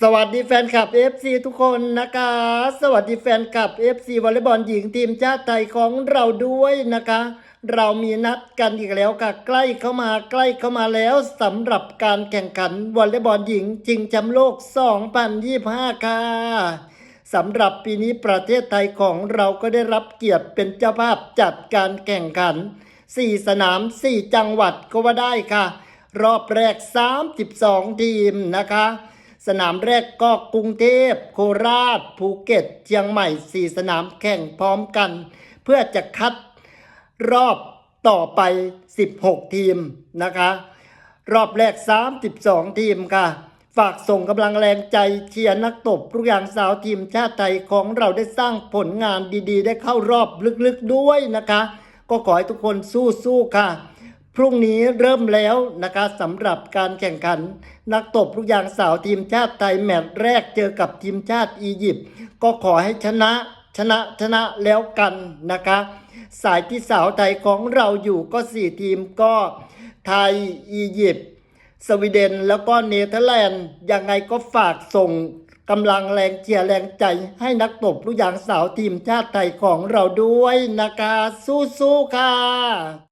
สวัสดีแฟนคลับ FC ทุกคนนะคะ สวัสดีแฟนคลับ FC วอลเลย์บอลหญิงทีมชาติไทยของเราด้วยนะคะ เรามีนัดกันอีกแล้วค่ะใกล้เข้ามาใกล้เข้ามาแล้วสำหรับการแข่งขันวอลเลย์บอลหญิงชิงแชมป์โลก 2025 ค่ะสำหรับปีนี้ประเทศไทยของเราก็ได้รับเกียรติเป็นเจ้าภาพจัดการแข่งขัน 4 สนาม 4 จังหวัดก็ว่าได้ค่ะ รอบแรก 32 ทีมนะคะ สนามแรกก็กรุงเทพโคราช ภูเก็ตเชียงใหม่4สนามแข่งพร้อมกัน เพื่อจะคัดรอบต่อไป 16 ทีมนะคะ รอบแรก 32 ทีมค่ะ ฝากส่งกำลังแรงใจเชียร์นักตบลูกยางสาวทีมชาติไทยของเราได้สร้างผลงานดีๆ ได้เข้ารอบลึกๆด้วยนะคะ ก็ขอให้ทุกคนสู้ๆค่ะ พรุ่งนี้เริ่มแล้วนะคะสำหรับการแข่งขัน นักตบลูกยางสาวทีมชาติไทยแมตช์แรกเจอกับทีมชาติอียิปต์ก็ขอให้ชนะชนะชนะแล้วกันนะคะ สายที่สาวไทยของเราอยู่ก็ 4 ทีมก็ไทยอียิปต์สวีเดนแล้วก็เนเธอร์แลนด์ยังไงก็ฝากส่งกำลังแรงเชียร์แรงใจให้นักตบลูกยางสาวทีมชาติไทยของเราด้วยนะคะ สู้ๆค่ะ